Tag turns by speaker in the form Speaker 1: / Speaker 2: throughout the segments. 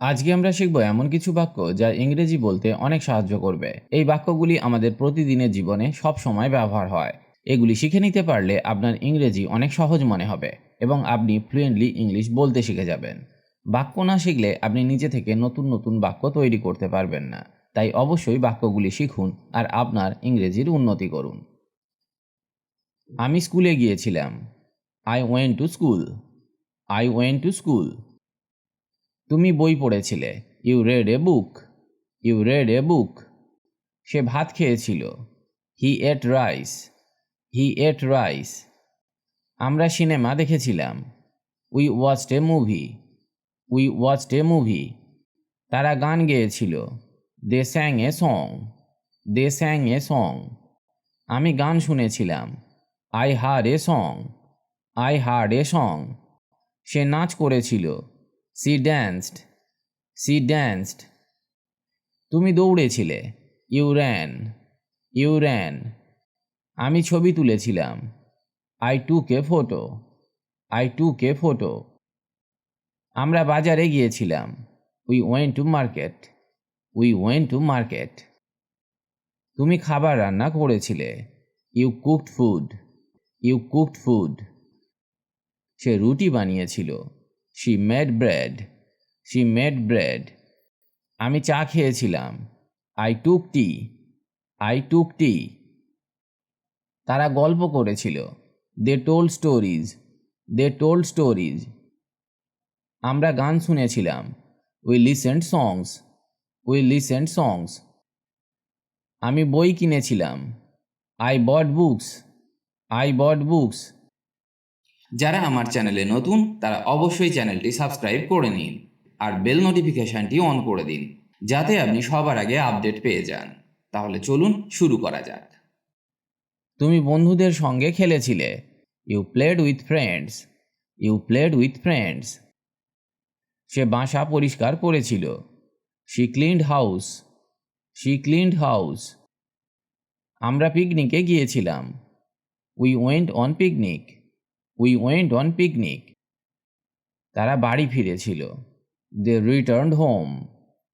Speaker 1: আজকে আমরা শিখব এমন কিছু বাক্য যা ইংরেজি বলতে অনেক সাহায্য করবে। এই বাক্যগুলি আমাদের প্রতিদিনের জীবনে সব সময় ব্যবহার হয়। এগুলি শিখে নিতে পারলে আপনার ইংরেজি অনেক সহজ মনে হবে এবং আপনি ফ্লুয়েন্টলি ইংলিশ বলতে শিখে যাবেন। বাক্য না শিখলে আপনি নিজে থেকে নতুন নতুন বাক্য তৈরি করতে পারবেন না। তাই অবশ্যই বাক্যগুলি শিখুন আর আপনার ইংরেজির উন্নতি করুন। আমি স্কুলে গিয়েছিলাম। I went to school I went to school তুমি বই পড়েছিলে। You read a book you read a book সে ভাত খেয়েছিল। He ate rice he ate rice আমরা সিনেমা দেখেছিলাম। We watched a movie we watched a movie তারা গান গেয়েছিল। দে স্যাং a song they স্যাং a song আমি গান শুনেছিলাম। I heard a song I heard a song সে নাচ করেছিল। সি ড্যান্সড সি ড্যান্সড তুমি দৌড়েছিলে। ইউ র্যান ইউ র্যান আমি ছবি তুলেছিলাম। I took photo I took photo আমরা বাজারে গিয়েছিলাম। We went to market we went to market তুমি খাবার রান্না করেছিলে। You cooked food you cooked food সে রুটি বানিয়েছিল। She made bread she made bread আমি চা খেয়েছিলাম। I took T I took টি তারা গল্প করেছিল। They told stories they told stories আমরা গান শুনেছিলাম। We listened songs we listened songs আমি বই কিনেছিলাম। I bought books I bought books যারা আমার চ্যানেলে নতুন, তারা অবশ্যই চ্যানেলটি সাবস্ক্রাইব করে নিন আর বেল নোটিফিকেশনটি অন করে দিন, যাতে আপনি সবার আগে আপডেট পেয়ে যান। তাহলে চলুন শুরু করা যাক। তুমি বন্ধুদের সঙ্গে খেলেছিলে। You played with friends you played with friends সে বাসা পরিষ্কার করেছিল। She cleaned house she cleaned house আমরা পিকনিকে গিয়েছিলাম। We went on picnic we went on picnic তারা বাড়ি ফিরেছিল। They return home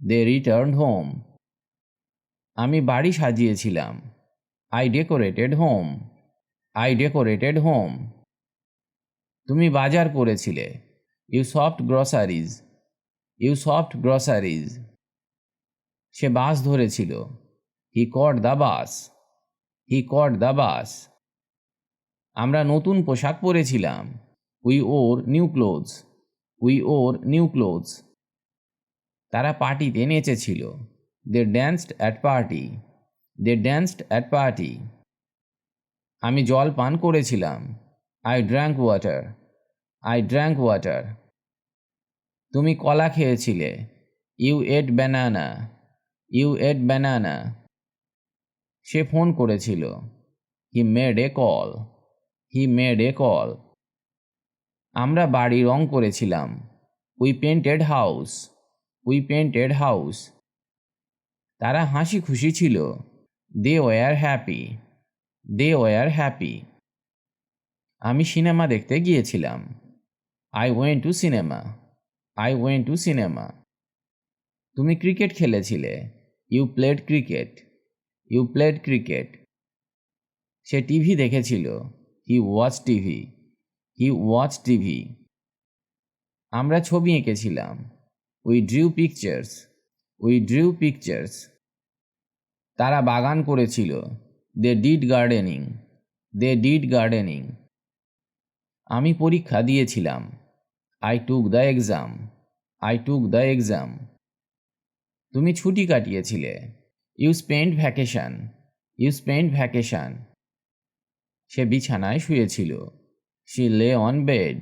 Speaker 1: they return home আমি বাড়ি সাজিয়েছিলাম। I decorated home I decorated home তুমি বাজার করেছিলে। You shopped groceries you shopped groceries say bus ধরেছিল। He caught the bus he caught the bus আমরা নতুন পোশাক পরেছিলাম। We wore new clothes we wore new clothes তারা পার্টিতে নেচেছিল। They danced at party they danced at party আমি জল পান করেছিলাম। I drank water I drank water তুমি কলা খেয়েছিলে। You ate banana you ate banana say phone করেছিল। He made a call he made a call আমরা বাড়ি রং করেছিলাম। We painted house we painted house তারা হাসি খুশি ছিল। They were happy they were happy আমি সিনেমা দেখতে গিয়েছিলাম। I went to cinema I went to cinema তুমি cricket খেলেছিলে। You played cricket you played cricket say TV দেখেছিল। He watch TV he watch TV আমরা ছবি এঁকেছিলাম। We drew pictures we drew pictures তারা বাগান করেছিল। They did gardening they did gardening আমি পরীক্ষা দিয়েছিলাম। I took the exam I took the exam তুমি ছুটি কাটিয়েছিলে। You spend vacation you spend vacation সে বিছানায় শুয়েছিল। She lay on bed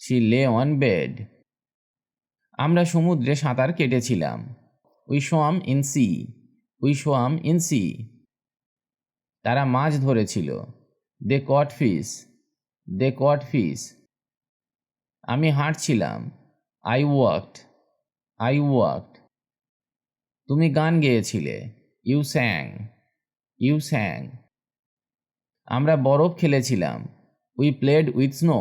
Speaker 1: she lay on bed আমরা সমুদ্রে সাঁতার কেটেছিলাম। We swam in sea we swam in sea তারা মাছ ধরেছিল। দে কট ফিস দে কট ফিস আমি হাঁটছিলাম। আই ওয়াকড আই ওয়াকড তুমি গান গেয়েছিলে। ইউ স্যাং ইউ স্যাং আমরা বরফ খেলেছিলাম। We played with snow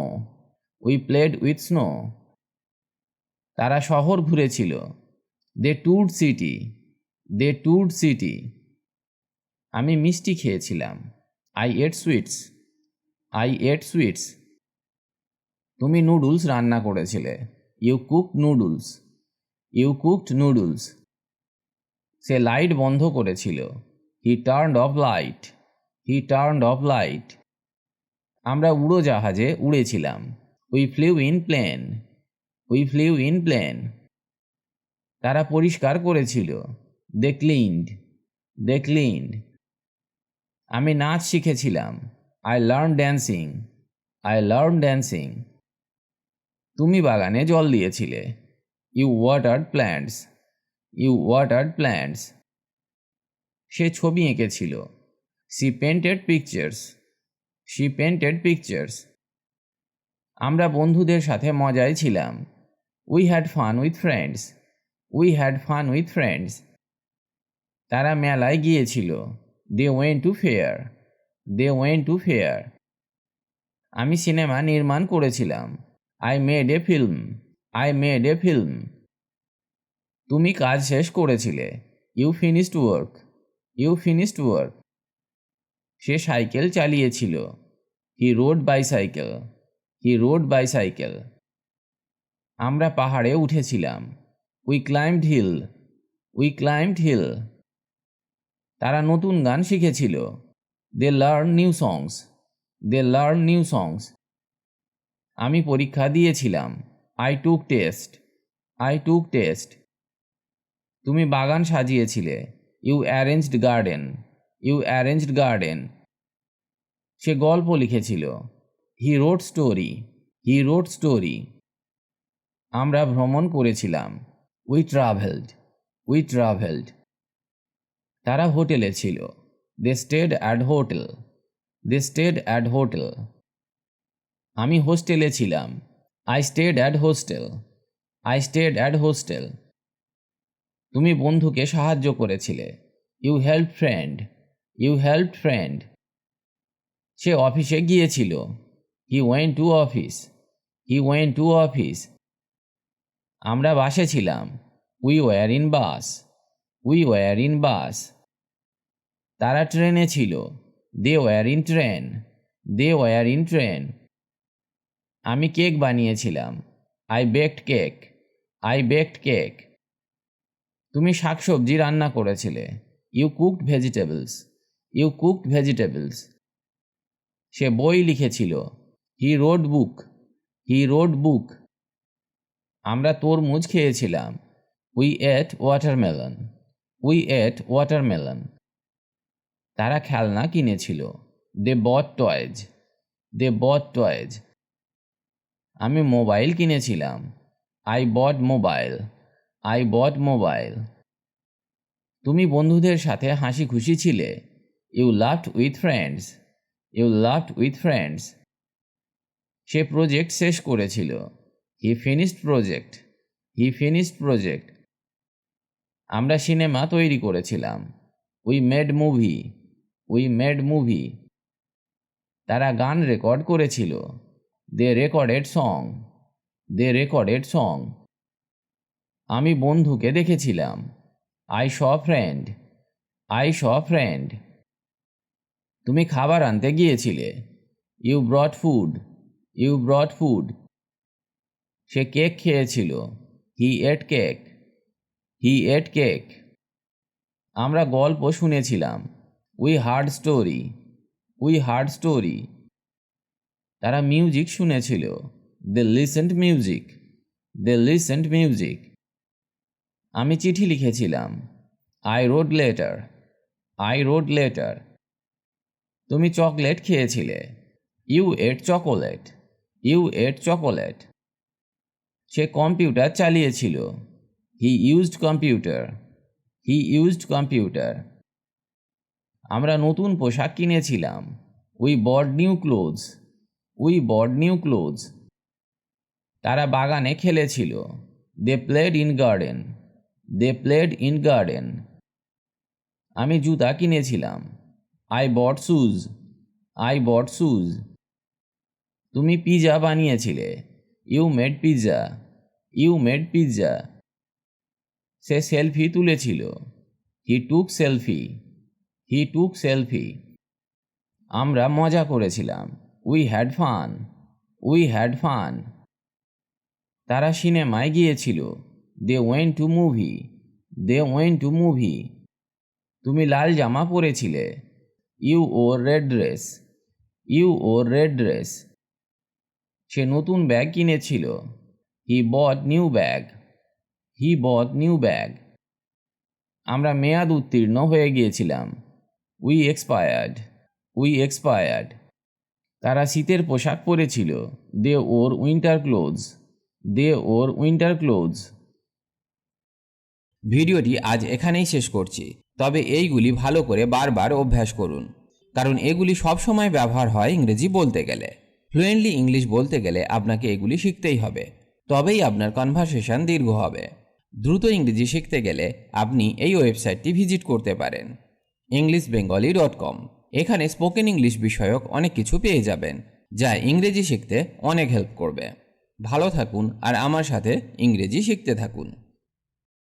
Speaker 1: we played with snow তারা শহর ঘুরেছিল। দে ট্যুরড সিটি দে ট্যুরড সিটি আমি মিষ্টি খেয়েছিলাম। I ate sweets I ate sweets তুমি নুডলস রান্না করেছিলে। You cook noodles you cooked noodles say light বন্ধ করেছিল। He turn off light he turned off light আমরা উড়োজাহাজে উড়েছিলাম। We flew in plane we flew in plane তারা পরিষ্কার করেছিল। দে ক্লিনড দে ক্লিনড আমি নাচ শিখেছিলাম। I learn dancing I learn dancing তুমি বাগানে জল দিয়েছিলে। You watered plants you watered plants সে ছবি এঁকেছিল। She painted pictures she painted pictures আমরা বন্ধুদের সাথে মজায় ছিলাম। We had fun with friends we had fun with friends তারা মেলায় গিয়েছিল। They went to fair they went to fair আমি সিনেমা নির্মাণ করেছিলাম। I made a film I made a film তুমি কাজ শেষ করেছিলে। You finished work you finished work say cycle চালিয়েছিল। He rode bicycle he rode bicycle আমরা পাহাড়ে উঠেছিলাম। We climbed hill we climbed hill তারা নতুন গান শিখেছিল। They learn new songs they learn new songs আমি পরীক্ষা দিয়েছিলাম। I took test I took test তুমি বাগান সাজিয়েছিলে। You arranged garden you arranged garden. সে গল্প লিখেছিল। He wrote story. He wrote story. আমরা ভ্রমণ করেছিলাম। We travelled. We travelled. তারা হোটেলে ছিল। They stayed at hotel. They stayed at hotel. আমি হোস্টেলে ছিলাম। I stayed at hostel. I stayed at hostel. তুমি বন্ধুকে সাহায্য করেছিলে। You help friend. You help friend সে অফিসে গিয়েছিল। He went to office he went to office আমরা বাসে ছিলাম। We were in bus we were in bus তারা ট্রেনে ছিল। They were in train they were in train আমি কেক বানিয়েছিলাম। I baked cake I baked cake তুমি শাকসবজি রান্না করেছিলে। You cooked vegetables you cooked vegetables সে বই লিখেছিল। He road book he wrote বুক আমরা তরমুজ খেয়েছিলাম। We ate watermelon we ate watermelon তারা খেলনা কিনেছিল। They bought toys they bought toys আমি মোবাইল কিনেছিলাম। I bought mobile I bought mobile তুমি বন্ধুদের সাথে হাসি খুশি ছিলে। You loved with friends you loved with friends say project শেষ করেছিল। He finished project he finished project আমরা সিনেমা তৈরি করেছিলাম। We made movie we made movie তারা গান রেকর্ড করেছিল। They recorded song they recorded song আমি বন্ধুকে দেখেছিলাম। I saw friend I saw friend তুমি খাবার আনতে গিয়েছিলে। You brought food you brought food say cake খেয়েছিল। He at cake he at cake আমরা গল্প শুনেছিলাম। We heard story we heard story তারা music শুনেছিল। They listened music they listened music আমি চিঠি লিখেছিলাম। I wrote letter I wrote letter তুমি chocolate খেয়েছিলে। You ate chocolate. You ate chocolate. Say computer চালিয়েছিল। He used computer. He used computer. আমরা নতুন পোশাক কিনেছিলাম। We bought new clothes we bought new clothes তারা বাগানে খেলেছিল। They played in garden. They played in garden. আমি জুতা কিনেছিলাম। I bought shoes I bought shoes তুমি pizza বানিয়েছিলে। You made pizza you made pizza say selfie তুলেছিল। He took selfie he took selfie আমরা মজা করেছিলাম। We had fun we had fun তারা সিনেমায় গিয়েছিল। They went to movie they went to movie তুমি লাল জামা পরেছিলে। You wore red dress, you wore red dress. সে নতুন ব্যাগ কিনেছিল। He bought new bag. He bought new bag. আমরা মেয়াদ উত্তীর্ণ হয়ে গিয়েছিলাম। We expired. We expired. তারা শীতের পোশাক পরেছিল। They wore winter clothes they wore winter clothes ভিডিওটি আজ এখানেই শেষ করছি। তবে এইগুলি ভালো করে বারবার অভ্যাস করুন, কারণ এগুলি সবসময় ব্যবহার হয় ইংরেজি বলতে গেলে। ফ্লুয়েন্টলি ইংলিশ বলতে গেলে আপনাকে এগুলি শিখতেই হবে, তবেই আপনার কনভারসেশন দীর্ঘ হবে। দ্রুত ইংরেজি শিখতে গেলে আপনি এই ওয়েবসাইটটি ভিজিট করতে পারেন ইংলিশ বেঙ্গলি ডট কম এখানে স্পোকেন ইংলিশ বিষয়ক অনেক কিছু পেয়ে যাবেন, যা ইংরেজি শিখতে অনেক হেল্প করবে। ভালো থাকুন, আর আমার সাথে ইংরেজি শিখতে থাকুন।